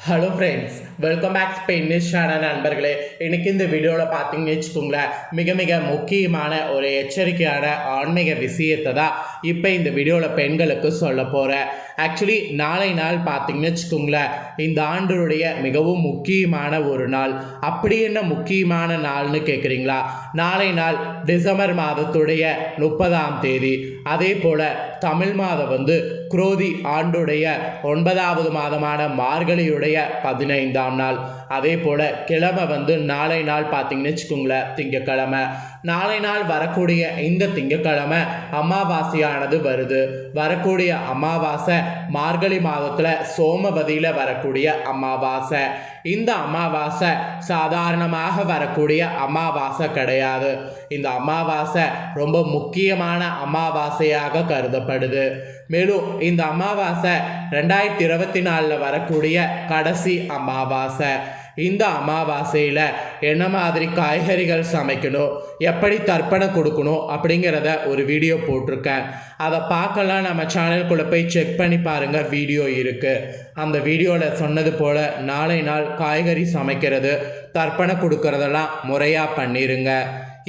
Hello friends welcome back Spanish channel நண்பர்களே. இன்னைக்கு இந்த வீடியோவில் பார்த்தீங்கன்னு வச்சுக்கோங்களேன் மிக மிக முக்கியமான ஒரு எச்சரிக்கையான ஆன்மீக விஷயத்தை தான் இப்போ இந்த வீடியோவில் பெண்களுக்கு சொல்ல போகிறேன் ஆக்சுவலி நாளை நாள் பார்த்தீங்கன்னு வச்சுக்கோங்களேன் இந்த ஆண்டுடைய மிகவும் முக்கியமான ஒரு நாள். அப்படி என்ன முக்கியமான நாள்னு கேட்குறீங்களா நாளை நாள் டிசம்பர் மாதத்துடைய முப்பதாம் தேதி. அதே போல் தமிழ் மாதம் வந்து குரோதி ஆண்டுடைய ஒன்பதாவது மாதமான மார்கழியுடைய பதினைந்தாம் நாள் அதே போல் கிழமை வந்து நாளை நாள் பார்த்தீங்கன்னு வச்சுக்கோங்களேன் திங்கக்கிழமை. நாளை நாள் வரக்கூடிய இந்த திங்கக்கிழமை அமாவாசையானது வருது. வரக்கூடிய அமாவாசை மார்கழி மாதத்தில் சோமவதியில் வரக்கூடிய அமாவாசை. இந்த அமாவாசை சாதாரணமாக வரக்கூடிய அமாவாசை கிடையாது. இந்த அமாவாசை ரொம்ப முக்கியமான அமாவாசையாக கருதப்படுது. மேலும் இந்த அமாவாசை ரெண்டாயிரத்தி இருபத்தி நாலில் வரக்கூடிய கடைசி அமாவாசை. இந்த அமாவாசையில் என்ன மாதிரி காய்கறிகள் சமைக்கணும் எப்படி தர்ப்பணம் கொடுக்கணும் அப்படிங்கிறத ஒரு வீடியோ போட்டிருக்கேன். அதை பார்க்கலாம். நம்ம சேனல்குள்ளே போய் செக் பண்ணி பாருங்கள் வீடியோ இருக்குது அந்த வீடியோவில் சொன்னது போல் நாளை நாள் காய்கறி சமைக்கிறது தர்ப்பணம் கொடுக்கறதெல்லாம் முறையாக பண்ணிடுங்க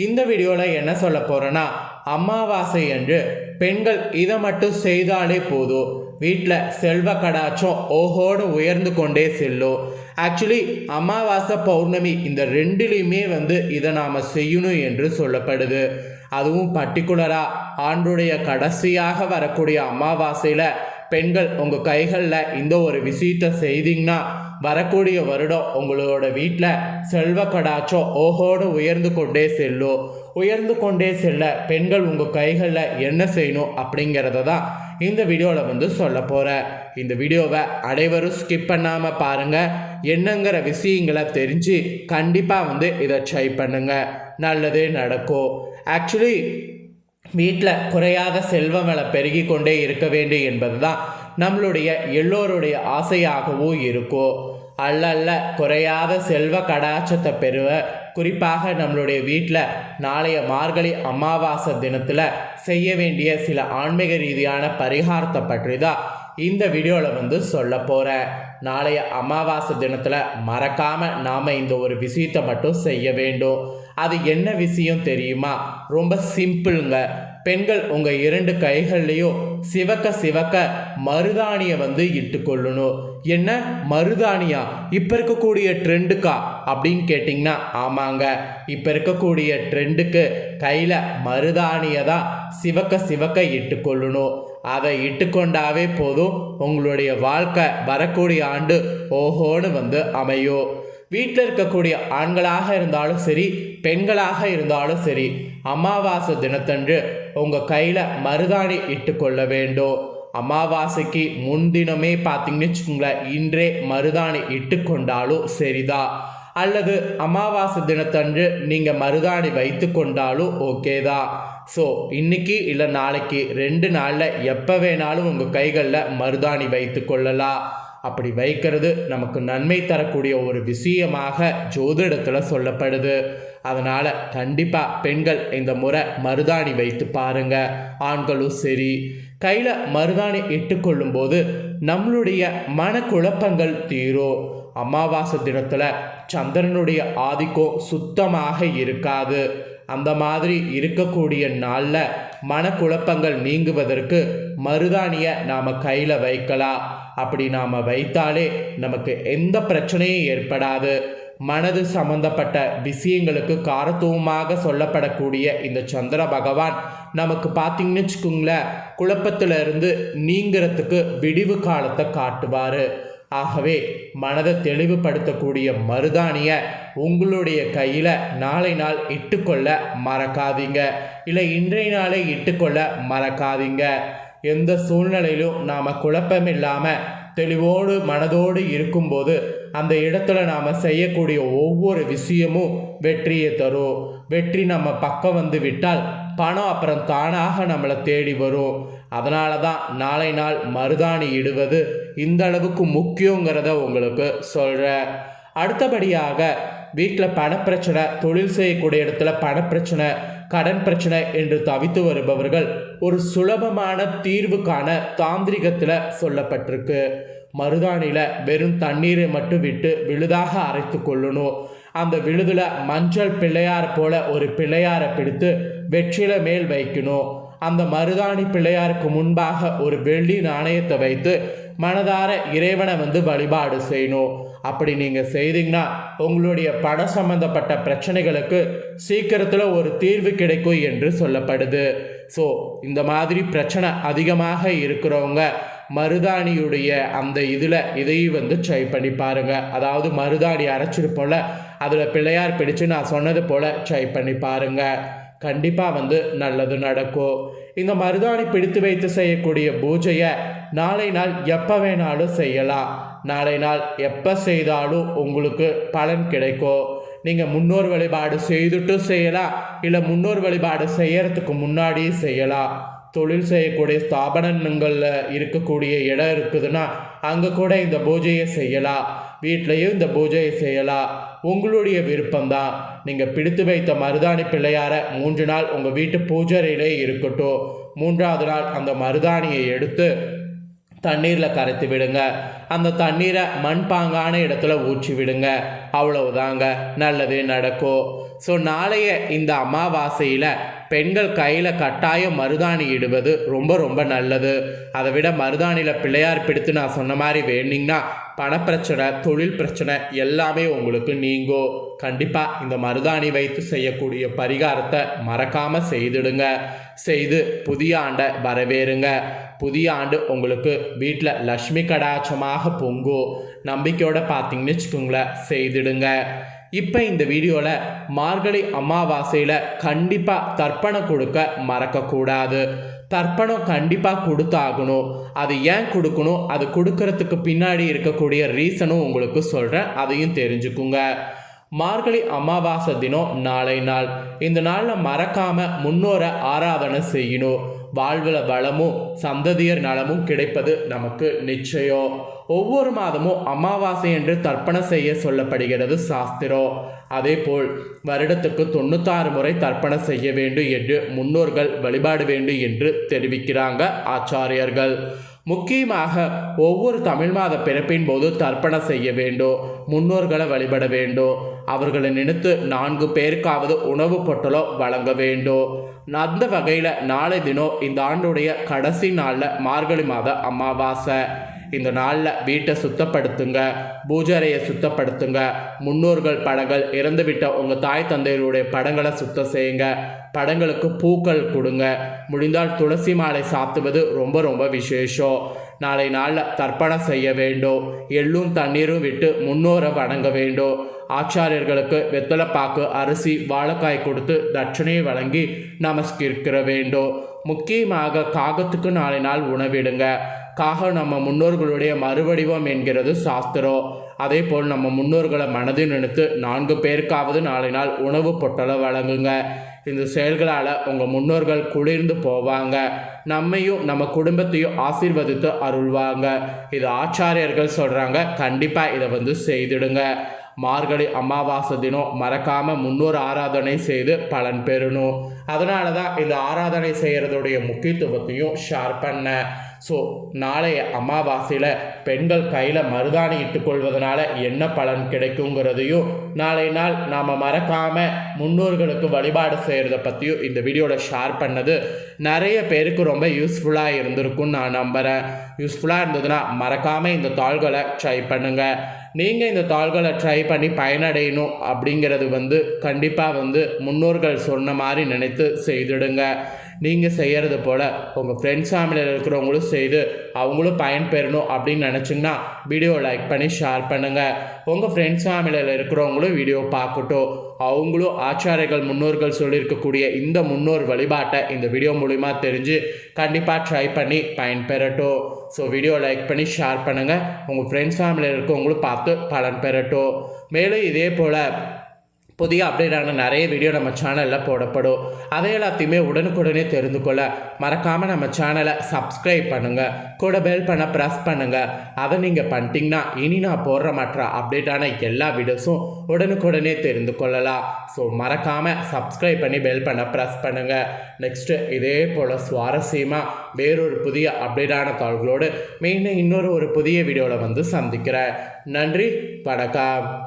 இந்த வீடியோவில் என்ன சொல்ல போகிறேன்னா அமாவாசை என்று பெண்கள் இதை மட்டும் செய்தாலே போதும். வீட்டில் செல்வ கடாச்சம் ஓஹோன்னு உயர்ந்து கொண்டே செல்லும் ஆக்சுவலி அமாவாசை பௌர்ணமி இந்த ரெண்டுலேயுமே வந்து இதை நாம் செய்யணும் என்று சொல்லப்படுது. அதுவும் பர்டிகுலராக ஆண்டுடைய கடைசியாக வரக்கூடிய அமாவாசையில் பெண்கள் உங்கள் கைகளில் இந்த ஒரு விஷயத்தை செய்தீங்கன்னா வரக்கூடிய வருடம் உங்களோட வீட்டில் செல்வ கடாச்சம் ஓஹோடு உயர்ந்து கொண்டே செல்லும் உயர்ந்து கொண்டே செல்ல பெண்கள் உங்கள் கைகளில் என்ன செய்யணும் அப்படிங்கிறத தான் இந்த வீடியோவில் வந்து சொல்ல போகிறேன் இந்த வீடியோவை அனைவரும் ஸ்கிப் பண்ணாமல் பாருங்கள் என்னங்கிற விஷயங்களை தெரிஞ்சு கண்டிப்பாக வந்து இதை ட்ரை பண்ணுங்கள் நல்லதே நடக்கும். ஆக்சுவலி வீட்டில் குறையாத செல்வங்களை வளம் பெருகி கொண்டே இருக்க வேண்டும் என்பது தான் நம்மளுடைய எல்லோருடைய ஆசையாகவும் இருக்கும் அல்ல அல்ல குறையாத செல்வ கடாச்சத்தை பெறுவ குறிப்பாக நம்மளுடைய வீட்டில் நாளைய மார்கழி அமாவாசை தினத்தில் செய்ய வேண்டிய சில ஆன்மீக ரீதியான பரிகாரத்தை பற்றி தான் இந்த வீடியோவில் வந்து சொல்ல போகிறேன் நாளைய அமாவாசை தினத்தில் மறக்காமல் நாம் இந்த ஒரு விஷயத்தை மட்டும் செய்ய வேண்டும். அது என்ன விஷயம் தெரியுமா? ரொம்ப சிம்பிளுங்க. பெண்கள் உங்கள் இரண்டு கைகள்லேயும் சிவக்க சிவக்க மருதாணியை வந்து இட்டுக்கொள்ளணும். என்ன? மருதாணியா? இப்போ இருக்கக்கூடிய ட்ரெண்டுக்கா? அப்படின்னு கேட்டிங்கன்னா ஆமாங்க. இப்போ இருக்கக்கூடிய ட்ரெண்டுக்கு கையில் மருதாணியை தான் சிவக்க சிவக்க இட்டுக்கொள்ளணும். அதை இட்டுக்கொண்டாவே போதும் உங்களுடைய வாழ்க்கை வரக்கூடிய ஆண்டு ஓஹோன்னு வந்து அமையும். வீட்டில் இருக்கக்கூடிய ஆண்களாக இருந்தாலும் சரி பெண்களாக இருந்தாலும் சரி அமாவாசை தினத்தன்று உங்கள் கையில் மருதாணி இட்டுக்கொள்ள வேண்டும். அமாவாசைக்கு முன்தினமே பார்த்தீங்கன்னு வச்சுக்கோங்களேன் இன்றே மருதாணி இட்டுக்கொண்டாலும் சரிதான் அல்லது அமாவாசை தினத்தன்று நீங்கள் மருதாணி வைத்து கொண்டாலும் ஓகே தான் ஸோ இன்னைக்கு இல்லை நாளைக்கு ரெண்டு நாளில் எப்போ வேணாலும் உங்கள் கைகளில் மருதாணி வைத்து கொள்ளலாம். அப்படி வைக்கிறது நமக்கு நன்மை தரக்கூடிய ஒரு விஷயமாக ஜோதிடத்தில் சொல்லப்படுது. அதனால் கண்டிப்பாக பெண்கள் இந்த முறை மருதாணி வைத்து பாருங்க. ஆண்களும் சரி கையில் மருதாணி இட்டுக்கொள்ளும் போது நம்மளுடைய மனக்குழப்பங்கள் தீரும். அமாவாசை தினத்தில் சந்திரனுடைய ஆதிக்கம் சுத்தமாக இருக்காது. அந்த மாதிரி இருக்கக்கூடிய நாளில் மனக்குழப்பங்கள் நீங்குவதற்கு மருதாணியை நாம் கையில் வைக்கலாம். அப்படி நாம் வைத்தாலே நமக்கு எந்த பிரச்சனையும் ஏற்படாது. மனது சம்பந்தப்பட்ட விஷயங்களுக்கு காரத்துவமாக சொல்லப்படக்கூடிய இந்த சந்திர பகவான் நமக்கு பார்த்தீங்கன்னு வச்சுக்கோங்களேன் குழப்பத்தில் இருந்து நீங்கிறதுக்கு விடிவு காலத்தை காட்டுவார். ஆகவே மனதை தெளிவுபடுத்தக்கூடிய மருதாணியை உங்களுடைய கையில் நாளை நாள் இட்டுக்கொள்ள மறக்காதீங்க. இல்லை இன்றைய நாளே இட்டுக்கொள்ள மறக்காதீங்க. எந்த சூழ்நிலையிலும் நாம் குழப்பம் இல்லாமல் தெளிவோடு மனதோடு இருக்கும்போது அந்த இடத்துல நாம் செய்யக்கூடிய ஒவ்வொரு விஷயமும் வெற்றியை தரும். வெற்றி நம்ம பக்கம் வந்து விட்டால் பணம் அப்புறம் தானாக நம்மளை தேடி வரும். அதனால தான் நாளை நாள் மருதாணி இடுவது இந்த அளவுக்கு முக்கியங்கிறத உங்களுக்கு சொல்கிறேன் அடுத்தபடியாக வீட்டில் பணப்பிரச்சனை தொழில் செய்யக்கூடிய இடத்துல பணப்பிரச்சனை கடன் பிரச்சனை என்று தவித்து வருபவர்கள் ஒரு சுலபமான தீர்வுக்கான தாந்திரிகத்தில் சொல்லப்பட்டிருக்கு. மருதாணியில் வெறும் தண்ணீரை மட்டும் விட்டு விழுதாக அரைத்து கொள்ளணும். அந்த விழுதில் மஞ்சள் பிள்ளையார் போல ஒரு பிள்ளையாரை பிடித்து வெற்றில மேல் வைக்கணும். அந்த மருதாணி பிள்ளையாருக்கு முன்பாக ஒரு வெள்ளி நாணயத்தை வைத்து மனதார இறைவனை வந்து வழிபாடு செய்யணும். அப்படி நீங்கள் செய்தீங்கன்னா உங்களுடைய பண சம்பந்தப்பட்ட பிரச்சனைகளுக்கு சீக்கிரத்தில் ஒரு தீர்வு கிடைக்கும் என்று சொல்லப்படுது. ஸோ இந்த மாதிரி பிரச்சனை அதிகமாக இருக்கிறவங்க மருதாணியுடைய அந்த இதில் இதையும் வந்து ட்ரை பண்ணி பாருங்கள் அதாவது மருதாணி அரைச்சிருப்போம்ல அதில் பிள்ளையார் பிடிச்சு நான் சொன்னது போல் ட்ரை பண்ணி பாருங்கள் கண்டிப்பாக வந்து நல்லது நடக்கும். இந்த மருதாணி பிடித்து வைத்து செய்யக்கூடிய பூஜையை நாளை நாள் எப்போ வேணாலும் செய்யலாம். நாளை நாள் எப்போ செய்தாலும் உங்களுக்கு பலன் கிடைக்கும். நீங்கள் முன்னோர் வழிபாடு செய்துட்டும் செய்யலாம் இல்லை முன்னோர் வழிபாடு செய்யறதுக்கு முன்னாடியே செய்யலாம் தொழில் செய்யக்கூடிய ஸ்தாபனங்களில் இருக்கக்கூடிய இடம் இருக்குதுன்னா அங்கே கூட இந்த பூஜையை செய்யலாம் வீட்லேயும் இந்த பூஜையை செய்யலாம் உங்களுடைய விருப்பம்தான். நீங்கள் பிடித்து வைத்த மருதாணி பிள்ளையார மூன்று நாள் உங்கள் வீட்டு பூஜையிலே இருக்கட்டும். மூன்றாவது நாள் அந்த மருதாணியை எடுத்து தண்ணீரில் கரைத்து விடுங்க. அந்த தண்ணீரை மண்பாங்கான இடத்துல ஊற்றி விடுங்க. அவ்வளவுதாங்க. நல்லதே நடக்கும் ஸோ நாளைய இந்த அமாவாசையில் பெண்கள் கையில் கட்டாயம் மருதாணி இடுவது ரொம்ப ரொம்ப நல்லது. அதை விட மருதாணியில் பிள்ளையார் பிடித்து நான் சொன்ன மாதிரி வேண்டிங்கன்னா பணப்பிரச்சனை தொழில் பிரச்சனை எல்லாமே உங்களுக்கு நீங்கும் கண்டிப்பாக இந்த மருதாணி வைத்து செய்யக்கூடிய பரிகாரத்தை மறக்காமல் செய்திடுங்க. செய்து புதிய ஆண்டை வரவேறுங்க. புதிய ஆண்டு உங்களுக்கு வீட்டில் லக்ஷ்மி கடாட்சமாக பொங்கும் நம்பிக்கையோட பார்த்தீங்கன்னு வச்சுக்கோங்களேன் செய்திடுங்க. இப்போ இந்த வீடியோவில் மார்கழி அமாவாசையில் கண்டிப்பாக தர்ப்பணம் கொடுக்க மறக்கக்கூடாது. தர்ப்பணம் கண்டிப்பாக கொடுத்தாகணும். அது ஏன் கொடுக்கணும்? அது கொடுக்கறதுக்கு பின்னாடி இருக்கக்கூடிய ரீசனும் உங்களுக்கு சொல்கிறேன் அதையும் தெரிஞ்சுக்குங்க. மார்கழி அமாவாசை தினம் நாளை நாள். இந்த நாளில் மறக்காமல் முன்னோரை ஆராதனை செய்யணும். வாழ்வில் வளமும் சந்ததியர் நலமும் கிடைப்பது நமக்கு நிச்சயம். ஒவ்வொரு மாதமும் அமாவாசை என்று தர்ப்பணம் செய்ய சொல்லப்படுகிறது சாஸ்திரம் அதேபோல் வருடத்துக்கு தொண்ணூத்தாறு முறை தர்ப்பணம் செய்ய வேண்டும் என்று முன்னோர்கள் வழிபாடு வேண்டும் என்று தெரிவிக்கிறாங்க ஆச்சாரியர்கள். முக்கியமாக ஒவ்வொரு தமிழ் மாத பிறப்பின் போது தர்ப்பணம் செய்ய வேண்டும் முன்னோர்களை வழிபட வேண்டும் அவர்களை நினைத்து நான்கு பேருக்காவது உணவு பொட்டலோ வழங்க வேண்டும் அந்த வகையில் நாளை தினம் இந்த ஆண்டுடைய கடைசி நாளில் மார்கழி மாத அமாவாசை. இந்த நாளில் வீட்டை சுத்தப்படுத்துங்க பூஜரையை சுத்தப்படுத்துங்க முன்னோர்கள் படங்கள் இறந்துவிட்ட உங்கள் தாய் தந்தையருடைய படங்களை சுத்தம் செய்யுங்க படங்களுக்கு பூக்கள் கொடுங்க. முடிந்தால் துளசி மாலை சாத்துவது ரொம்ப ரொம்ப விசேஷம். நாளை நாளில் தர்ப்பணம் செய்ய வேண்டும். எள்ளும் தண்ணீரும் விட்டு முன்னோரை வணங்க வேண்டும். ஆச்சாரியர்களுக்கு வெத்தலைப்பாக்கு அரிசி வாழைக்காய் கொடுத்து தட்சணையை வழங்கி நமஸ்கரிக்கிற வேண்டும். முக்கியமாக காகத்துக்கு நாளை நாள் உணவிடுங்க. காகம் நம்ம முன்னோர்களுடைய மறுவடிவம் என்கிறது சாஸ்திரம். அதே போல் நம்ம முன்னோர்களை மனதில் நினைத்து நான்கு பேருக்காவது நாளை நாள் உணவு பொட்டலை வழங்குங்க. இந்த செயல்களால் உங்கள் முன்னோர்கள் குளிர்ந்து போவாங்க. நம்மையும் நம்ம குடும்பத்தையும் ஆசீர்வதித்து அருள்வாங்க. இது ஆச்சாரியர்கள் சொல்கிறாங்க கண்டிப்பாக இதை வந்து செய்திடுங்க. மார்கழி அமாவாசை தினம் மறக்காமல் முன்னோர் ஆராதனை செய்து பலன் பெறணும். அதனால தான் இந்த ஆராதனை செய்கிறதுடைய முக்கியத்துவத்தையும் ஷேர் பண்ணேன் ஸோ நாளைய அமாவாசையில் பெண்கள் கையில் மருதாணி இட்டுக்கொள்வதனால என்ன பலன் கிடைக்குங்கிறதையும் நாளை நாள் நாம் மறக்காமல் முன்னோர்களுக்கு வழிபாடு செய்கிறத பற்றியும் இந்த வீடியோவில் ஷேர் பண்ணது நிறைய பேருக்கு ரொம்ப யூஸ்ஃபுல்லாக இருந்திருக்கும்னு நான் நம்புகிறேன் யூஸ்ஃபுல்லாக இருந்ததுன்னா மறக்காமல் இந்த தாள்களை ட்ரை பண்ணுங்கள் நீங்கள் இந்த தாள்களை ட்ரை பண்ணி பயனடையணும் அப்படிங்கிறது வந்து கண்டிப்பாக வந்து முன்னோர்கள் சொன்ன மாதிரி நினைத்து செய்திடுங்க. நீங்கள் செய்கிறது போல் உங்கள் ஃப்ரெண்ட்ஸ் ஃபேமிலியில் இருக்கிறவங்களும் செய்து அவங்களும் பயன்பெறணும் அப்படின்னு நினச்சிங்கன்னா வீடியோ லைக் பண்ணி ஷேர் பண்ணுங்கள் உங்கள் ஃப்ரெண்ட்ஸ் ஃபேமிலியில் இருக்கிறவங்களும் வீடியோ பார்க்கட்டும். அவங்களும் ஆச்சாரியர்கள் முன்னோர்கள் சொல்லியிருக்கக்கூடிய இந்த முன்னோர் வழிபாட்டை இந்த வீடியோ மூலிமா தெரிஞ்சு கண்டிப்பாக ட்ரை பண்ணி பயன்பெறட்டும் ஸோ வீடியோ லைக் பண்ணி ஷேர் பண்ணுங்கள் உங்கள் ஃப்ரெண்ட்ஸ் ஃபேமிலியில் இருக்கவங்களும் பார்த்து பலன் பெறட்டும். மேலும் இதே போல் புதிய அப்டேட்டான நிறைய வீடியோ நம்ம சேனலில் போடப்படும். அதை எல்லாத்தையுமே உடனுக்குடனே தெரிந்து கொள்ள மறக்காமல் நம்ம சேனலை சப்ஸ்கிரைப் பண்ணுங்கள் கூட பெல் பண்ண ப்ரெஸ் பண்ணுங்கள் அதை நீங்கள் பண்ணிட்டீங்கன்னா இனி நான் போடுற மற்ற அப்டேட்டான எல்லா வீடியோஸும் உடனுக்குடனே தெரிந்து கொள்ளலாம். ஸோ மறக்காமல் சப்ஸ்கிரைப் பண்ணி பெல் பண்ண ப்ரெஸ் பண்ணுங்கள் நெக்ஸ்ட்டு இதே போல் சுவாரஸ்யமாக வேறொரு புதிய அப்டேட்டான தாள்களோடு மீண்டும் இன்னொரு ஒரு புதிய வீடியோவில் வந்து சந்திக்கிறேன். நன்றி வணக்கம்.